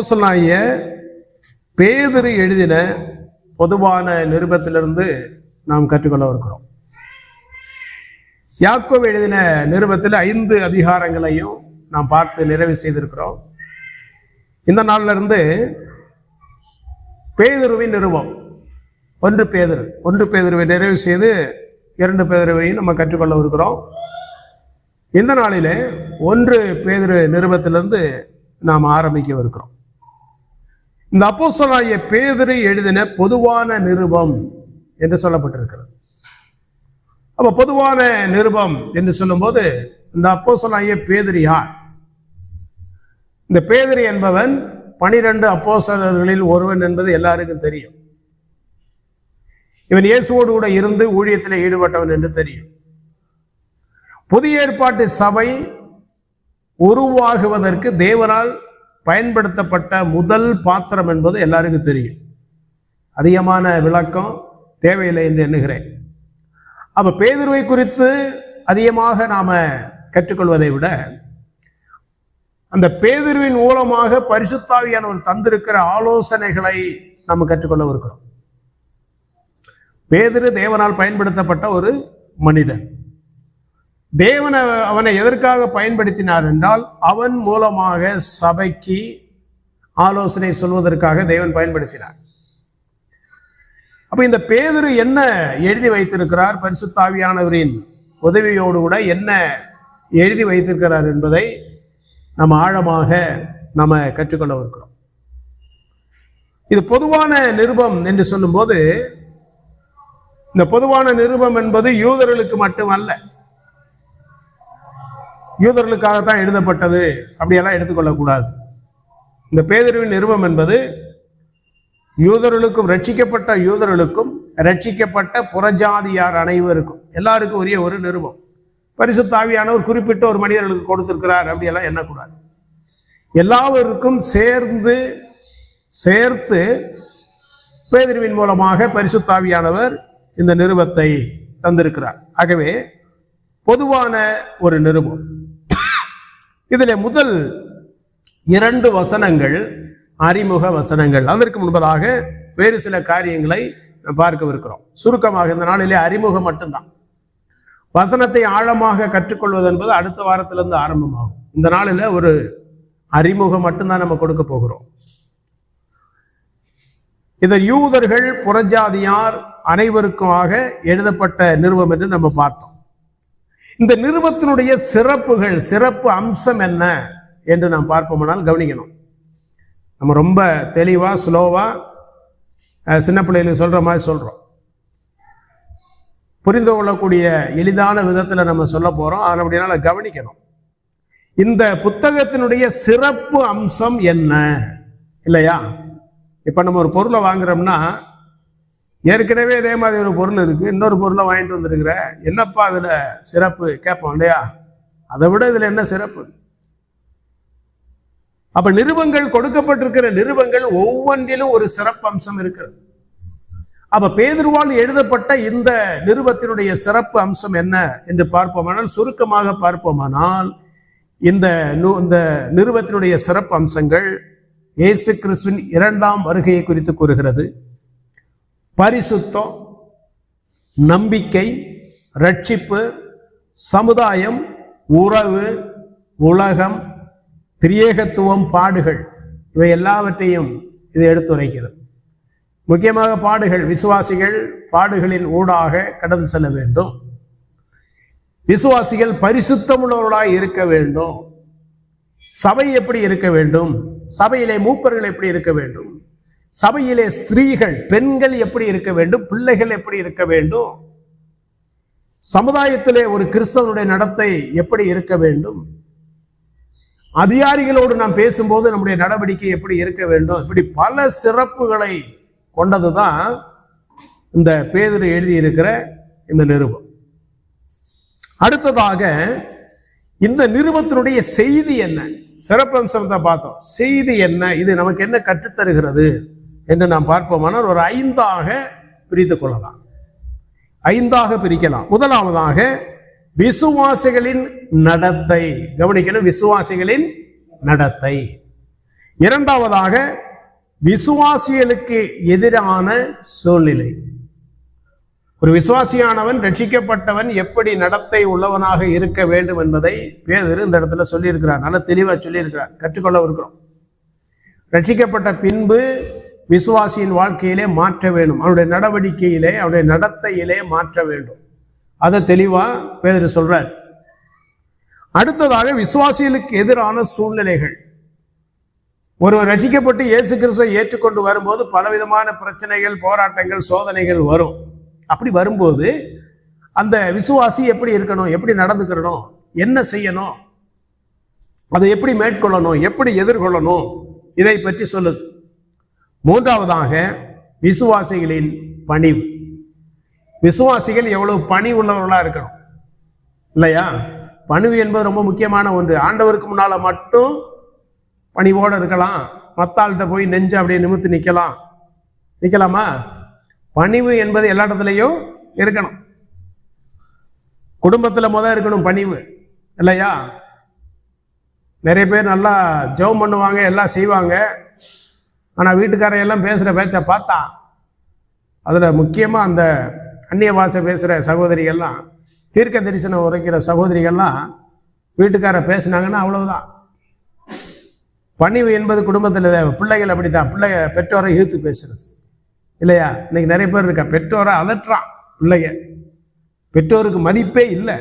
அப்போசலாகிய பேதுரு எழுதின பொதுவான நிருபத்திலிருந்து நாம் கற்றுக்கொள்ள இருக்கிறோம். யாக்கோவ் எழுதின நிருபத்தில் ஐந்து அதிகாரங்களையும் நாம் பார்த்து நிறைவு செய்திருக்கிறோம். இந்த நாள்ல இருந்து பேதுருவின் நிருபம் ஒன்று பேதுரு ஒன்று பேதுருவை நிறைவு செய்து இரண்டு பேதுருவையும் நம்ம கற்றுக்கொள்ள இருக்கிறோம். இந்த நாளிலே ஒன்று பேதுரு நிருபத்திலிருந்து நாம் ஆரம்பிக்க இருக்கிறோம். இந்த அப்போஸ்தலனாகிய பேதரை எழுதின பொதுவான நிருபம் என்று சொல்லப்பட்டிருக்கிறது. அப்ப பொதுவான நிருபம் என்று சொல்லும்போது இந்த அப்போசனாய பேதுரு யார்? இந்த பேதரி என்பவன் பனிரெண்டு அப்போசனர்களில் ஒருவன் என்பது எல்லாருக்கும் தெரியும். இவன் இயேசுவோடு கூட இருந்து ஊழியத்தில் ஈடுபட்டவன் என்று தெரியும். புதிய ஏற்பாட்டு சபை உருவாகுவதற்கு தேவனால் பயன்படுத்தப்பட்ட முதல் பாத்திரம் என்பது எல்லாருக்கும் தெரியும். அதிகமான விளக்கம் தேவையில்லை என்று எண்ணுகிறேன். அப்போ பேதுருவை குறித்து அதிகமாக நாம் கற்றுக்கொள்வதை விட அந்த பேதுருவின் மூலமாக பரிசுத்தாவியானவர் தந்திருக்கிற ஆலோசனைகளை நம்ம கற்றுக்கொள்ள இருக்கிறோம். பேதுரு தேவனால் பயன்படுத்தப்பட்ட ஒரு மனிதன். தேவன் அவனை எதற்காக பயன்படுத்தினார் என்றால் அவன் மூலமாக சபைக்கு ஆலோசனை சொல்வதற்காக தேவன் பயன்படுத்தினார். அப்ப இந்த பேதரு என்ன எழுதி வைத்திருக்கிறார்? பரிசுத்தாவியானவரின் உதவியோடு கூட என்ன எழுதி வைத்திருக்கிறார் என்பதை நம்ம ஆழமாக நம்ம கற்றுக்கொள்ளவிருக்கிறோம் இது பொதுவான நிருபம் என்று சொல்லும்போது இந்த பொதுவான நிருபம் என்பது யூதர்களுக்கு மட்டுமல்ல. யூதர்களுக்காகத்தான் எழுதப்பட்டது. அப்படியெல்லாம் எடுத்துக்கொள்ளக்கூடாது. இந்த பேதருவின் நிறுவம் என்பது யூதர்களுக்கும் ரட்சிக்கப்பட்ட யூதர்களுக்கும் ரட்சிக்கப்பட்ட புறஜாதியார் அனைவருக்கும் எல்லாருக்கும் உரிய ஒரு நிறுவம் பரிசுத்தாவியானவர் குறிப்பிட்ட ஒரு மனிதர்களுக்கு கொடுத்திருக்கிறார் அப்படியெல்லாம் எண்ணக்கூடாது. எல்லாவருக்கும் சேர்ந்து சேர்த்து பேதருவின் மூலமாக பரிசுத்தாவியானவர் இந்த நிறுவத்தை தந்திருக்கிறார். ஆகவே பொதுவான ஒரு நிறுவம் இதில் முதல் இரண்டு வசனங்கள் அறிமுக வசனங்கள். அதற்கு முன்பதாக வேறு சில காரியங்களை பார்க்கவிருக்கிறோம். சுருக்கமாக இந்த நாளிலே அறிமுகம் மட்டும்தான். வசனத்தை ஆழமாக கற்றுக்கொள்வது என்பது அடுத்த வாரத்திலிருந்து ஆரம்பமாகும். இந்த நாளில் ஒரு அறிமுகம் மட்டும்தான் நம்ம கொடுக்க போகிறோம். இதை யூதர்கள் புறஜாதியார் அனைவருக்குமாக எழுதப்பட்ட நிறுவம் என்று நம்ம பார்த்தோம். இந்த நிறுவத்தினுடைய சிறப்புகள் சிறப்பு அம்சம் என்ன என்று நாம் பார்ப்போம்னால் கவனிக்கணும். நம்ம ரொம்ப தெளிவா ஸ்லோவா சின்ன பிள்ளைகளுக்கு சொல்ற மாதிரி சொல்றோம். புரிந்து கொள்ளக்கூடிய எளிதான விதத்தில் நம்ம சொல்ல போறோம். அதை அப்படினால கவனிக்கணும். இந்த புத்தகத்தினுடைய சிறப்பு அம்சம் என்ன? இல்லையா? இப்ப நம்ம ஒரு பொருளை வாங்குறோம்னா ஏற்கனவே இதே மாதிரி ஒரு பொருள் இருக்கு. இன்னொரு பொருளை வாங்கிட்டு வந்திருக்கிற. என்னப்பா அதுல சிறப்பு? கேட்போம் இல்லையா? அதை விட இதுல என்ன சிறப்பு? அப்ப நிருபங்கள் கொடுக்கப்பட்டிருக்கிற நிருபங்கள் ஒவ்வொன்றிலும் ஒரு சிறப்பு அம்சம் இருக்கிறது. அப்ப பேதுருவால் எழுதப்பட்ட இந்த நிருபத்தினுடைய சிறப்பு அம்சம் என்ன என்று பார்ப்போமானால் சுருக்கமாக பார்ப்போமானால் இந்த இந்த நிருபத்தினுடைய சிறப்பு அம்சங்கள் இயேசு கிறிஸ்துவின் இரண்டாம் வருகையை குறித்து கூறுகிறது. பரிசுத்தம் நம்பிக்கை ரட்சிப்பு சமுதாயம் உறவு உலகம் திரியேகத்துவம் பாடுகள் இவை எல்லாவற்றையும் இது எடுத்துரைக்கிறது. முக்கியமாக பாடுகள் விசுவாசிகள் பாடுகளின் ஊடாக கடந்து செல்ல வேண்டும். விசுவாசிகள் பரிசுத்தமுள்ளவர்களாக இருக்க வேண்டும். சபை எப்படி இருக்க வேண்டும்? சபையிலே மூப்பர்கள் எப்படி இருக்க வேண்டும்? சபையிலே ஸ்திரீகள் பெண்கள் எப்படி இருக்க வேண்டும்? பிள்ளைகள் எப்படி இருக்க வேண்டும்? சமுதாயத்திலே ஒரு கிறிஸ்தவனுடைய நடத்தை எப்படி இருக்க வேண்டும்? அதிகாரிகளோடு நாம் பேசும்போது நம்முடைய நடவடிக்கை எப்படி இருக்க வேண்டும்? இப்படி பல சிறப்புகளை கொண்டதுதான் இந்த பேதர் எழுதியிருக்கிற இந்த நிருபம். அடுத்ததாக இந்த நிருபத்தினுடைய செய்தி என்ன? சிறப்பம்சம் தான் பார்த்தோம். செய்தி என்ன? இது நமக்கு என்ன கற்றுத்தருகிறது? என்று நாம் பார்ப்போமானால் ஒரு ஐந்தாக பிரித்து கொள்ளலாம். ஐந்தாக பிரிக்கலாம். முதலாவதாக விசுவாசிகளின் நடத்தை. கவனிக்கணும் விசுவாசிகளின் நடத்தை. இரண்டாவதாக விசுவாசிகளுக்கு எதிரான சூழ்நிலை. ஒரு விசுவாசியானவன் ரட்சிக்கப்பட்டவன் எப்படி நடத்தை உள்ளவனாக இருக்க வேண்டும் என்பதை பேதர் இந்த இடத்துல சொல்லியிருக்கிறார். நல்ல தெளிவாக சொல்லியிருக்கிறார். கற்றுக்கொள்ள இருக்கிறோம். ரட்சிக்கப்பட்ட பின்பு விசுவாசியின் வாழ்க்கையிலே மாற்ற வேண்டும். அவனுடைய நடவடிக்கையிலே அவனுடைய நடத்தையிலே மாற்ற வேண்டும். அதை தெளிவா பேதர் சொல்றார். அடுத்ததாக விசுவாசிகளுக்கு எதிரான சூழ்நிலைகள். ஒருவர் ரசிக்கப்பட்டு இயேசு கிறிஸ்துவை ஏற்றுக்கொண்டு வரும்போது பலவிதமான பிரச்சனைகள் போராட்டங்கள் சோதனைகள் வரும். அப்படி வரும்போது அந்த விசுவாசி எப்படி இருக்கணும்? எப்படி நடந்துக்கிறணும்? என்ன செய்யணும்? அதை எப்படி மேற்கொள்ளணும்? எப்படி எதிர்கொள்ளணும்? இதை பற்றி சொல்லுது. மூன்றாவதாக விசுவாசிகளின் பணிவு. விசுவாசிகள் எவ்வளவு பணி உள்ளவர்களா இருக்கணும். இல்லையா? பணிவு என்பது ரொம்ப முக்கியமான ஒன்று. ஆண்டவருக்கு முன்னால மட்டும் பணிவோடு இருக்கலாம். மத்தாள்கிட்ட போய் நெஞ்சு அப்படியே நிமித்து நிற்கலாம் நிற்கலாமா பணிவு என்பது எல்லா இடத்துலையும் இருக்கணும். குடும்பத்தில் முத இருக்கணும் பணிவு. இல்லையா? நிறைய பேர் நல்லா ஜெபம் பண்ணுவாங்க எல்லாம் செய்வாங்க. ஆனால் வீட்டுக்காரையெல்லாம் பேசுகிற பேச்சை பார்த்தா அதில் முக்கியமாக அந்த அந்நிய பாஷை பேசுகிற சகோதரிகள்லாம் தீர்க்க தரிசனம் உரைக்கிற சகோதரிகள்லாம் வீட்டுக்கார பேசுனாங்கன்னா அவ்வளவுதான். பணிவு என்பது குடும்பத்தில் பிள்ளைகள் பிள்ளைகள் அப்படித்தான். பிள்ளைய பெற்றோரை இழுத்து பேசுறது. இல்லையா? இன்னைக்கு நிறைய பேர் இருக்கா? பெற்றோரை அதட்டுறான் பிள்ளைய. பெற்றோருக்கு மதிப்பே இல்லை.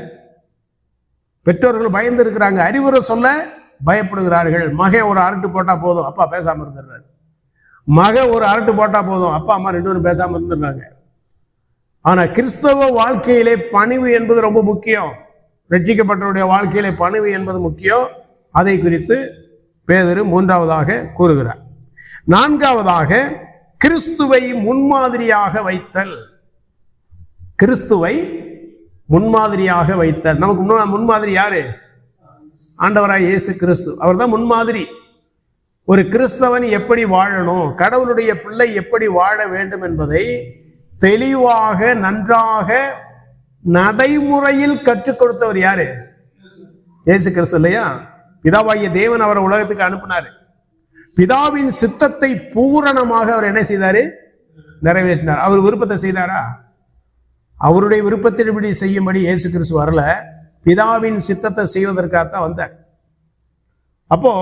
பெற்றோர்கள் பயந்து இருக்கிறாங்க. அறிவுரை சொல்ல பயப்படுகிறார்கள். மகன் ஒரு அரட்டு போட்டால் போதும். அப்பா பேசாமல் இருந்துடுறாரு. மகன் ஒரு அரட்டு போட்டா போதும். அப்பா அம்மா ரெண்டு பேரும் பேசாம இருந்துடுறாங்க. ஆனா கிறிஸ்தவ வாழ்க்கையிலே பணிவு என்பது ரொம்ப முக்கியம். ரட்சிக்கப்பட்டவருடைய வாழ்க்கையிலே பணிவு என்பது முக்கியம். அதை குறித்து பேதரு மூன்றாவதாக கூறுகிறார். நான்காவதாக கிறிஸ்துவை முன்மாதிரியாக வைத்தல். கிறிஸ்துவை முன்மாதிரியாக வைத்தல். நமக்கு முன்னா- முன்மாதிரி யாரு? ஆண்டவராய் இயேசு கிறிஸ்து. அவர்தான் முன்மாதிரி. ஒரு கிறிஸ்தவன் எப்படி வாழணும் கடவுளுடைய பிள்ளை எப்படி வாழ வேண்டும் என்பதை தெளிவாக நன்றாக நடைமுறையில் கற்றுக் கொடுத்தவர் யாரு? ஏசு கிறிஸ்து இல்லையா? பிதாவாகிய தேவன் அவரை உலகத்துக்கு அனுப்பினாரு. பிதாவின் சித்தத்தை பூரணமாக அவர் என்ன செய்தாரு? நிறைவேற்றினார். அவர் விருப்பத்தை செய்தாரா? அவருடைய விருப்பத்தின்படி செய்யும்படி இயேசு கிறிஸ்து வரல. பிதாவின் சித்தத்தை செய்வதற்காகத்தான் வந்தார். அப்போ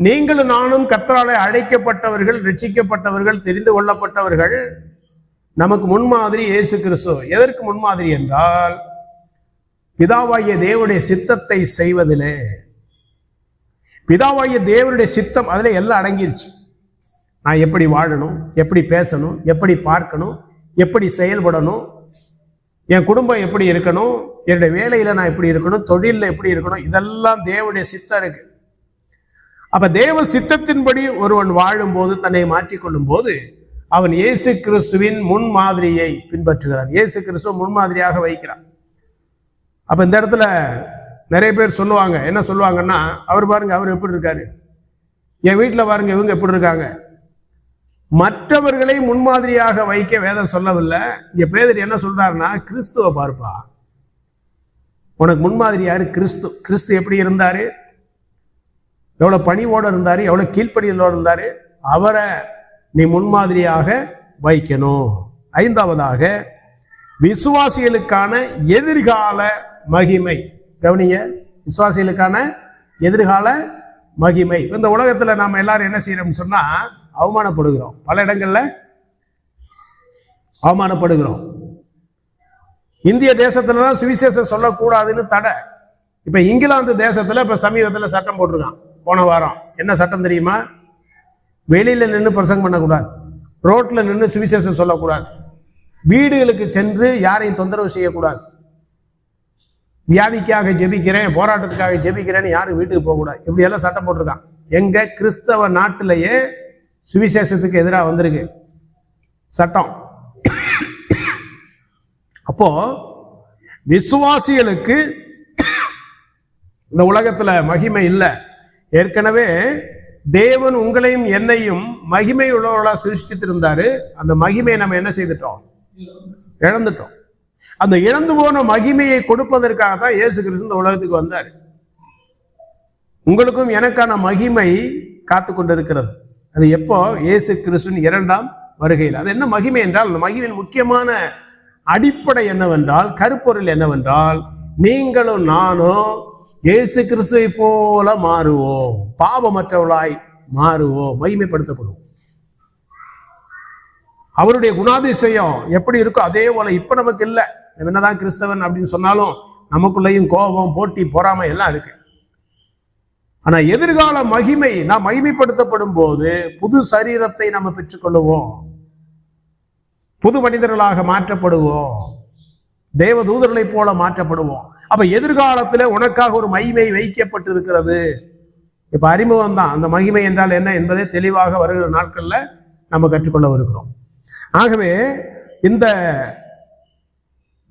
நீங்களும் நானும் கர்த்தராலே அழைக்கப்பட்டவர்கள் ரட்சிக்கப்பட்டவர்கள் தெரிந்து கொள்ளப்பட்டவர்கள் நமக்கு முன்மாதிரி இயேசு கிறிஸ்து. எதற்கு முன்மாதிரி என்றால் பிதாவாகிய தேவனுடைய சித்தத்தை செய்வதிலே. பிதாவாகிய தேவனுடைய சித்தம் அதில் எல்லாம் அடங்கிருச்சு. நான் எப்படி வாழணும் எப்படி பேசணும் எப்படி பார்க்கணும் எப்படி செயல்படணும் என் குடும்பம் எப்படி இருக்கணும் என்னுடைய வேலையில் நான் எப்படி இருக்கணும் தொழிலில் எப்படி இருக்கணும் இதெல்லாம் தேவனுடைய சித்தம் இருக்குது அப்ப தேவ சித்தத்தின்படி ஒருவன் வாழும்போது தன்னை மாற்றிக்கொள்ளும் போது அவன் இயேசு கிறிஸ்துவின் முன்மாதிரியை பின்பற்றுகிறான். இயேசு கிறிஸ்துவ முன்மாதிரியாக வைக்கிறான். அப்ப இந்த இடத்துல நிறைய பேர் சொல்லுவாங்க. என்ன சொல்லுவாங்கன்னா அவர் பாருங்க அவர் எப்படி இருக்காரு? என் வீட்டில் பாருங்க இவங்க எப்படி இருக்காங்க? மற்றவர்களை முன்மாதிரியாக வைக்க வேதம் சொல்லவில்லை. இங்க பேதர் என்ன சொல்றாருன்னா கிறிஸ்துவ பார்ப்பா. உனக்கு முன்மாதிரி யாரு? கிறிஸ்து. கிறிஸ்து எப்படி இருந்தாரு? எவ்வளவு பணிவோடு இருந்தார் எவ்வளவு கீழ்ப்படியலோடு இருந்தார் அவரை நீ முன்மாதிரியாக வைக்கணும். ஐந்தாவதாக விசுவாசிகளுக்கான எதிர்கால மகிமை. கவனிங்க விசுவாசிகளுக்கான எதிர்கால மகிமை. இந்த உலகத்தில் நாம் எல்லாரும் என்ன செய்யறோம்னு சொன்னா அவமானப்படுகிறோம். பல இடங்கள்ல அவமானப்படுகிறோம். இந்திய தேசத்துல தான் சுவிசேஷம் சொல்லக்கூடாதுன்னு தடை. இப்ப இங்கிலாந்து தேசத்துல இப்ப சமீபத்தில் சட்டம் போட்டிருக்கான். போன வாரம். என்ன சட்டம் தெரியுமா? வெளியில் நின்று பிரசங்கம் பண்ணக்கூடாது. ரோட்டில் நின்று சுவிசேஷம் சொல்லக்கூடாது. வீடுகளுக்கு சென்று யாரையும் தொந்தரவு செய்யக்கூடாது. வியாதிக்காக ஜெபிக்கிறேன் போராட்டத்துக்காக ஜெபிக்கிறேன்னு யாரும் வீட்டுக்கு போகக்கூடாது. இப்படியெல்லாம் சட்டம் போட்டிருக்கான். எங்கள் கிறிஸ்தவ நாட்டிலேயே சுவிசேஷத்துக்கு எதிராக வந்திருக்கு. சட்டம். அப்போ விசுவாசிகளுக்கு இந்த உலகத்தில் மகிமை இல்லை. ஏற்கனவே தேவன் உங்களையும் என்னையும் மகிமை உள்ளவர்களா சிருஷ்டித்திருந்தாரு. அந்த மகிமையை நம்ம என்ன செய்துட்டோம்? இழந்துட்டோம். அந்த இழந்து போன மகிமையை கொடுப்பதற்காக தான் இயேசு கிறிஸ்து இந்த உலகத்துக்கு வந்தார். உங்களுக்கும் எனக்கான மகிமை காத்து கொண்டிருக்கிறது. அது எப்போ? இயேசு கிறிஸ்துவின் இரண்டாம் வருகையில். அது என்ன மகிமை என்றால் அந்த மகிமையின் முக்கியமான அடிப்படை என்னவென்றால் கருப்பொருள் என்னவென்றால் நீங்களும் நானும் இயேசு கிறிஸ்துவை போல மாறுவோம். பாவமற்றவளாய் மாறுவோம். மகிமைப்படுத்தப்படுவோம். அவருடைய குணாதிசயம் எப்படி இருக்கோ அதே போல இப்ப நமக்கு இல்லை. என்னதான் கிறிஸ்தவன் அப்படின்னு சொன்னாலும் நமக்குள்ளேயும் கோபம் போட்டி பொறாமை எல்லாம் இருக்கு. ஆனா எதிர்கால மகிமை நாம் மகிமைப்படுத்தப்படும் போது புது சரீரத்தை நம்ம பெற்றுக்கொள்ளுவோம். புது மனிதர்களாக மாற்றப்படுவோம். தேவ தூதர்களைப் போல மாற்றப்படுவோம். அப்ப எதிர்காலத்துல உனக்காக ஒரு மகிமை வைக்கப்பட்டிருக்கிறது. இப்ப அறிமுகம் தான் அந்த மகிமை என்றால் என்ன என்பதை தெளிவாக வருகிற நாட்கள்ல நம்ம கற்றுக்கொள்ள வருகிறோம் ஆகவே இந்த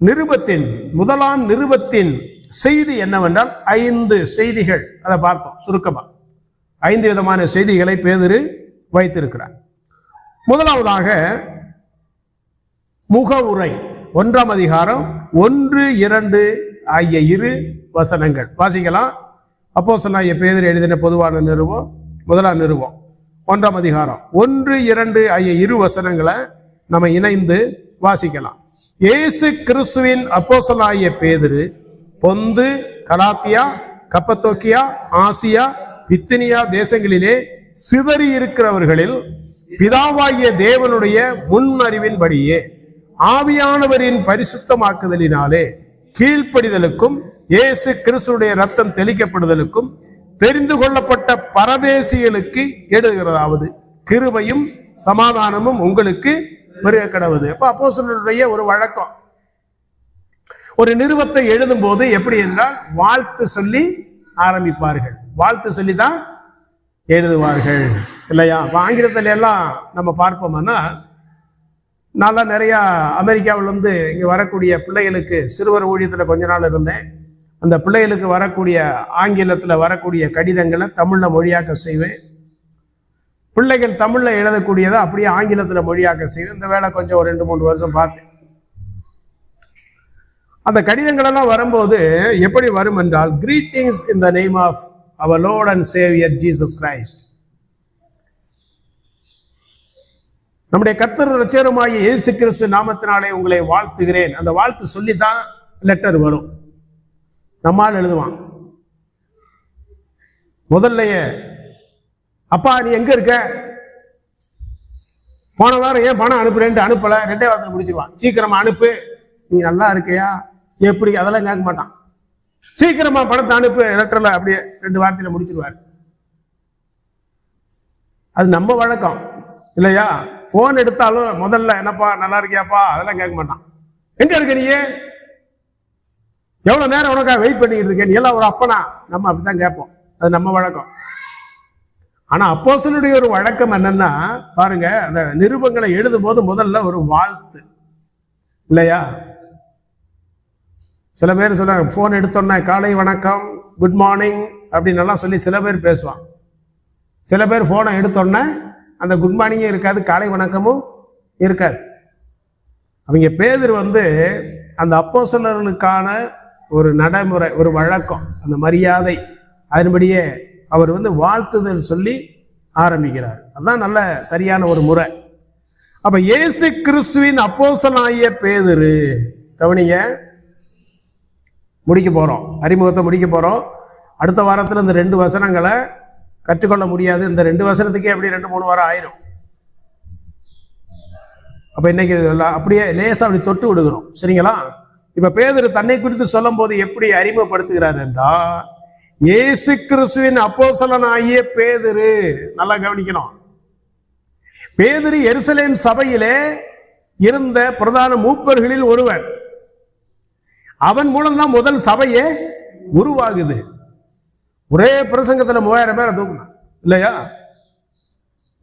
நிருபத்தின் முதலாம் நிருபத்தின் செய்தி என்னவென்றால் ஐந்து செய்திகள். அதை பார்த்தோம் சுருக்கமா. ஐந்து விதமான செய்திகளை பேதிரு வைத்திருக்கிறார். முதலாவதாக முகவுரை. ஒன்றாம் அதிகாரம் ஒன்று இரண்டு ஆகிய இரு வசனங்கள். வாசிக்கலாம். அப்போ சொன்னாய பேதர் எழுதின பொதுவான நிறுவம் முதலாம் நிறுவம் ஒன்றாம் அதிகாரம் ஒன்று இரண்டு ஆகிய இரு வசனங்களை நம்ம இணைந்து வாசிக்கலாம். இயேசு கிறிஸ்துவின் அப்போசலாகிய பேதுரு Pontus Galatia Cappadocia Asia Bithynia தேசங்களிலே சிதறி இருக்கிறவர்களில் பிதாவாகிய தேவனுடைய முன்னறிவின்படியே ஆவியானவரின் பரிசுத்தமாக்குதலினாலே கீழ்ப்படிதலுக்கும் இயேசு கிறிஸ்துடைய ரத்தம் தெளிக்கப்படுதலுக்கும் தெரிந்து கொள்ளப்பட்ட பரதேசிகளுக்கு எழுதுகிறதாவது கிருபையும் சமாதானமும் உங்களுக்கு பெருக கடவுது அப்போ அப்போஸ்தலருடைய ஒரு வழக்கம். ஒரு நிறுவத்தை எழுதும் போது எப்படி என்றால் வாழ்த்து சொல்லி ஆரம்பிப்பார்கள். வாழ்த்து சொல்லி தான் எழுதுவார்கள். இல்லையா? ஆங்கிலத்தில எல்லாம் நம்ம பார்ப்போம்னா நான் நிறையா அமெரிக்காவிலேருந்து இங்கே வரக்கூடிய பிள்ளைகளுக்கு சிறுவர் ஊழியத்தில் கொஞ்ச நாள் இருந்தேன். அந்த பிள்ளைகளுக்கு வரக்கூடிய ஆங்கிலத்தில் வரக்கூடிய கடிதங்களை தமிழில் மொழியாக்க செய்வேன். பிள்ளைகள் தமிழில் எழுதக்கூடியதை அப்படியே ஆங்கிலத்தில் மொழியாக்க செய்வேன். இந்த வேலை கொஞ்சம் ஒரு ரெண்டு மூணு வருஷம் பார்த்தேன். அந்த கடிதங்களெல்லாம் வரும்போது எப்படி வரும் என்றால் greetings in the name of our lord and saviour Jesus Christ நம்முடைய கர்த்தர் ரச்சருமாகிய இயேசு கிறிஸ்து நாமத்தினாலே உங்களை வாழ்த்துகிறேன். அந்த வாழ்த்து சொல்லி தான் லெட்டர் வரும். நம்மால் எழுதுவான். முதல்லயே அப்பா நீ எங்க இருக்க? போன வாரம் ஏன் பணம் அனுப்புறேன்ட்டு அனுப்பல. ரெண்டே வாரத்தில் முடிச்சிருவான். சீக்கிரமா அனுப்பு. நீ நல்லா இருக்கியா? எப்படி? அதெல்லாம் கேட்க மாட்டான். சீக்கிரமா பணத்தை அனுப்பு. லெட்டர்ல அப்படியே ரெண்டு வார்த்தையில முடிச்சிருவாரு. அது நம்ம வழக்கம். இல்லையா? போன் எடுத்தாலும் முதல்ல என்னப்பா நல்லா இருக்கியாப்பா? அதெல்லாம் கேட்க மாட்டான். எங்க இருக்க நீ எவ்வளவு நேரம் உனக்காக வெயிட் பண்ணிட்டு இருக்க? நீ எல்லாம் ஒரு அப்பனா. நம்ம அப்படிதான் கேட்போம். அது நம்ம வழக்கம். ஆனா அப்போசனுடைய ஒரு வழக்கம் என்னன்னா பாருங்க அந்த நிருபங்களை எழுதும் போது முதல்ல ஒரு வாழ்த்து. இல்லையா? சில பேர் சொல்லுவாங்க ஃபோன் எடுத்தோன்னே காலை வணக்கம் குட் மார்னிங் அப்படின்னு எல்லாம் சொல்லி சில பேர் பேசுவான் சில பேர் ஃபோனை எடுத்தோன்னே அந்த குட் மார்னிங்கும் இருக்காது காலை வணக்கமும் இருக்காது. அவங்க பேதர் வந்து அந்த அப்போசலர்களுக்கான ஒரு நடைமுறை ஒரு வழக்கம் அந்த மரியாதை. அதன்படியே அவர் வந்து வாழ்த்துதல் சொல்லி ஆரம்பிக்கிறார். அதுதான் நல்ல சரியான ஒரு முறை. அப்ப இயேசு கிறிஸ்துவின் அப்போசனாகிய பேதரு கவனிங்க முடிக்க போறோம். அறிமுகத்தை முடிக்க போறோம். அடுத்த வாரத்தில் இந்த ரெண்டு வசனங்களை கற்றுக்கொள்ள முடியாது. இந்த ரெண்டு வசனத்துக்கே எப்படி ரெண்டு மூணு வாரம் ஆயிரும்? அப்போ இன்னைக்கு அப்படியே லேசா அப்படி தொட்டு விடுகிறோம். சரிங்களா? இப்போ பேதர் தன்னை குறித்து சொல்லும் போது எப்படி அறிமுகப்படுத்துகிறார் என்றால் இயேசு கிறிஸ்துவின் அப்போசலனாகிய பேதுரு நல்லா கவனிக்கணும். பேதுரு எருசலேம் சபையிலே இருந்த பிரதான மூப்பர்களில் ஒருவன். அவன் மூலம்தான் முதல் சபையே உருவாகுது. ஒரே பிரசங்கத்துல மூவாயிரம் பேரை தூக்குனான் இல்லையா?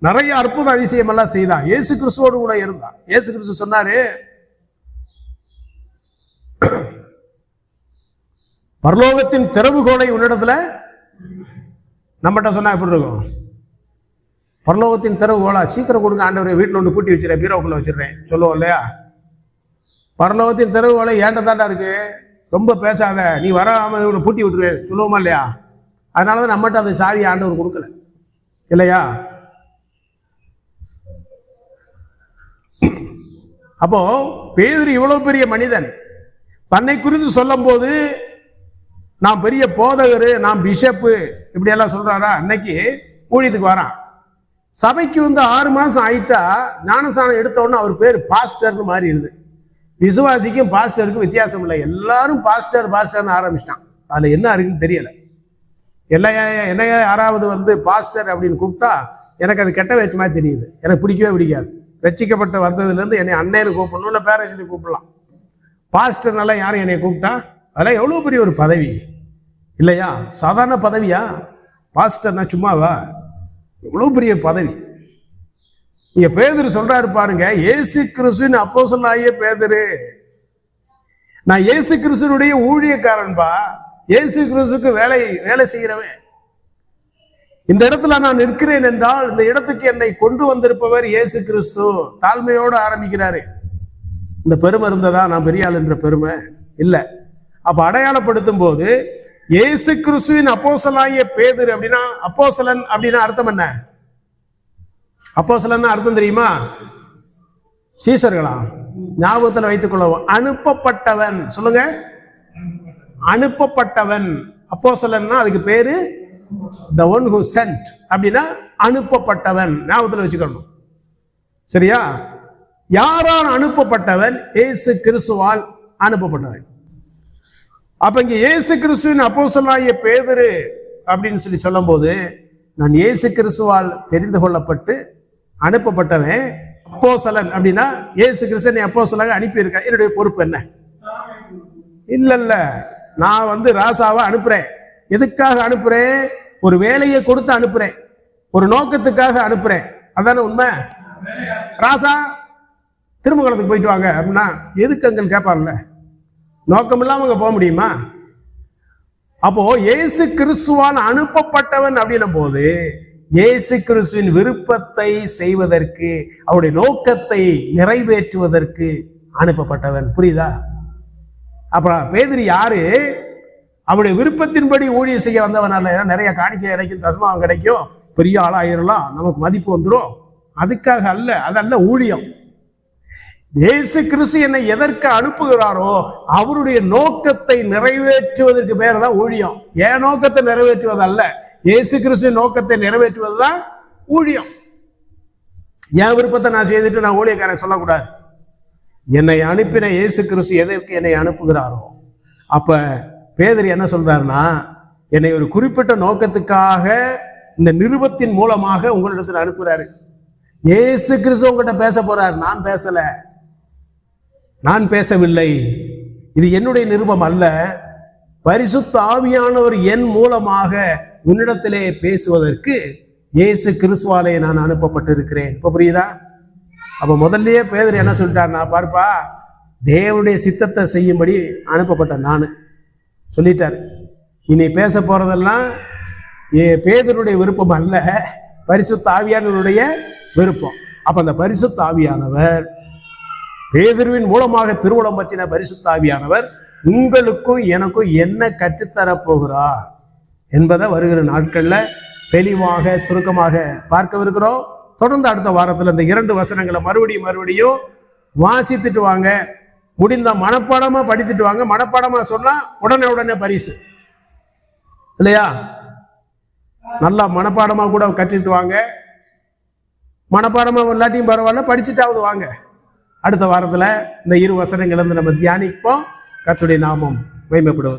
நிறைய அற்புத அதிசயம் எல்லாம் செய்தான் இயேசு கிறிஸ்துவோடு கூட இருந்தான் இயேசு கிறிஸ்து சொன்னாரு பரலோகத்தின் திறவுகோலை உன்னிடத்துல நம்மகிட்ட சொன்னா எப்படி இருக்கும்? பரலோகத்தின் திறவுகோலா? சீக்கிரம் கொடுங்க ஆண்டவரை வீட்டில் ஒன்று பூட்டி வச்சிடறேன் பீரோக்குள்ள வச்சிடுறேன். சொல்லுவோம் இல்லையா? பரலோகத்தின் திறவுகோலை ஏண்ட தாண்டா இருக்கு? ரொம்ப பேசாத. நீ வராம உன்னை பூட்டி விட்டுருவேன் சொல்லுவோமா இல்லையா? அதனால தான் நம்மகிட்ட அந்த சாவி ஆண்டவர் கொடுக்கல. இல்லையா? அப்போ பேதுரு இவ்வளவு பெரிய மனிதன். தன்னை குறித்து சொல்லும்போது நான் பெரிய போதகர் நான் பிஷப்பு இப்படி எல்லாம் சொல்றாரா? அன்னைக்கு ஊழியத்துக்கு வரான். சபைக்கு வந்து ஆறு மாசம் ஆயிட்டா ஞானசானம் எடுத்த உடனே அவர் பேர் பாஸ்டர்னு மாறிடுது விசுவாசிக்கும் பாஸ்டருக்கும் வித்தியாசம் இல்லை. எல்லாரும் பாஸ்டர் பாஸ்டர்னு ஆரம்பிச்சிட்டான். அதுல என்ன இருக்குன்னு தெரியல. எல்லாம் என்னையா யாராவது வந்து பாஸ்டர் அப்படின்னு கூப்பிட்டா எனக்கு அது கெட்ட வச்ச மாதிரி தெரியுது. எனக்கு பிடிக்கவே பிடிக்காது. ரட்சிக்கப்பட்டு வந்ததுலேருந்து என்னை அண்ணன்னு கூப்பிடணும் இல்லை பேரண்ட்ஸ்னு கூப்பிடலாம். பாஸ்டர்னால யாரும் என்னை கூப்பிட்டா? அதெல்லாம் எவ்வளோ பெரிய ஒரு பதவி. இல்லையா? சாதாரண பதவியா? பாஸ்டர்னா சும்மாவா? எவ்வளோ பெரிய பதவி. இங்க பேதர் சொல்றாரு பாருங்க ஏசு கிறிஸ்துவின் அப்போ சொல்லாயே பேதரு. நான் ஏசு கிறிஸ்துவனுடைய ஊழியக்காரன்பா? இயேசு கிறிஸ்துக்கு வேலை வேலை செய்கிறவன். இந்த இடத்துல நான் நிற்கிறேன் என்றால் இந்த இடத்துக்கு என்னை கொண்டு வந்திருப்பவர் இயேசு கிறிஸ்து. தாழ்மையோடு ஆரம்பிக்கிறாரு. இந்த பெருமை இருந்ததா? நான் பெரிய ஆள் என்ற பெருமை இல்லை. அப்ப அடையாளப்படுத்தும் போது இயேசு கிறிஸ்துவின் அப்போசலாகிய பேதர் அப்படின்னா அப்போசலன் அப்படின்னா அர்த்தம் என்ன? அப்போசலன் அர்த்தம் தெரியுமா? சீசர்களா? ஞாபகத்தில் வைத்துக் கொள்ளவும் அனுப்பப்பட்டவன். சொல்லுங்க. அனுப்பப்பட்டவன். அப்போசலன்னா அதுக்கு பேரு த ஒன் ஹூ சென்ட் அப்படின்னா அனுப்பப்பட்டவன். ஞாபகத்தில் வச்சுக்கணும். சரியா? யாரால் அனுப்பப்பட்டவன்? இயேசு கிறிஸ்துவால் அனுப்பப்பட்டவன். அப்ப இங்க ஏசு கிறிஸ்துவின் அப்போசலாகிய பேதரு அப்படின்னு சொல்லி சொல்லும்போது நான் ஏசு கிறிஸ்துவால் தெரிந்து கொள்ளப்பட்டு அனுப்பப்பட்டவன் அப்போசலன் அப்படின்னா ஏசு கிறிஸ்து சொல்லாக அனுப்பியிருக்க என்னுடைய பொறுப்பு என்ன? இல்ல இல்ல நான் வந்து ராசாவை அனுப்புறேன். எதுக்காக அனுப்புறேன்? ஒரு வேலையை கொடுத்து அனுப்புறேன். ஒரு நோக்கத்துக்காக அனுப்புறேன். அதானே உண்மை? ராசா திருமங்கலத்துக்கு போயிட்டு வாங்க அப்படின்னா எதுக்கு அங்கன்னு கேட்பார்ல நோக்கம் இல்லாம அங்க போக முடியுமா? அப்போ இயேசு கிறிஸ்துவால் அனுப்பப்பட்டவன் அப்படின்னும் போது இயேசு கிறிஸ்துவின் விருப்பத்தை செய்வதற்கு அவருடைய நோக்கத்தை நிறைவேற்றுவதற்கு அனுப்பப்பட்டவன். புரியுதா? அப்புறம் பேதிரி யாரு? அவருடைய விருப்பத்தின்படி ஊழியம் செய்ய வந்தவன் அல்ல. நிறைய காணிக்கை கிடைக்கும் தசமாவம் கிடைக்கும். பெரிய ஆளாயிரலாம் நமக்கு மதிப்பு வந்துடும் அதுக்காக அல்ல அதல்ல ஊழியம். இயேசு கிறிஸ்து என்னை எதற்கு அனுப்புகிறாரோ அவருடைய நோக்கத்தை நிறைவேற்றுவதற்கு பேர் தான் ஊழியம். என் நோக்கத்தை நிறைவேற்றுவது அல்ல இயேசு கிறிஸ்து நோக்கத்தை நிறைவேற்றுவது தான் ஊழியம். என் விருப்பத்தை நான் செய்துட்டு நான் ஊழியக்காரன் சொல்லக்கூடாது. என்னை அனுப்பின இயேசு கிறிஸ்து எதற்கு என்னை அனுப்புகிறாரோ? அப்ப பேதர் என்ன சொல்றாருன்னா என்னை ஒரு குறிப்பிட்ட நோக்கத்துக்காக இந்த நிருபத்தின் மூலமாக உங்களிடத்தில் அனுப்புகிறாரு. இயேசு கிறிஸ்து உங்ககிட்ட பேச போறாரு நான் பேசல. நான் பேசவில்லை. இது என்னுடைய நிருபம் அல்ல. பரிசுத்த ஆவியானவர் என் மூலமாக உன்னிடத்திலே பேசுவதற்கு இயேசு கிறிஸ்துவாலே நான் அனுப்பப்பட்டிருக்கிறேன். இப்ப புரியுதா? அப்போ முதல்லயே பேதர் என்ன சொல்லிட்டார் நான் பார்ப்பா தேவனுடைய சித்தத்தை செய்யும்படி அனுப்பப்பட்ட நான். சொல்லிட்டார். இனி பேச போறதெல்லாம் ஏ பேதருடைய விருப்பம் அல்ல பரிசுத்த ஆவியானவருடைய விருப்பம். அப்ப அந்த பரிசுத்த ஆவியானவர் பேதருவின் மூலமாக திருவுளம் பற்றின பரிசுத்த ஆவியானவர் உங்களுக்கும் எனக்கும் என்ன கற்றுத்தரப்போகிறார் என்பதை வருகிற நாட்கள்ல தெளிவாக சுருக்கமாக பார்க்கவிருக்கிறோம். தொடர்ந்து அடுத்த வாரத்தில் இந்த இரண்டு வசனங்களை மறுபடியும் மறுபடியும் வாசித்துட்டு வாங்க. முடிந்த மனப்பாடமாக படித்துட்டு வாங்க. மனப்பாடமாக சொன்னால் உடனே உடனே பரிசு. இல்லையா? நல்லா மனப்பாடமாக கூட கற்றுட்டு வாங்க. மனப்பாடமாக இல்லாட்டியும் பரவாயில்ல படிச்சுட்டாவது வாங்க. அடுத்த வாரத்தில் இந்த இரு வசனங்கள் வந்து நம்ம தியானிப்போம். கர்த்தருடைய நாமம் மேம்படுவது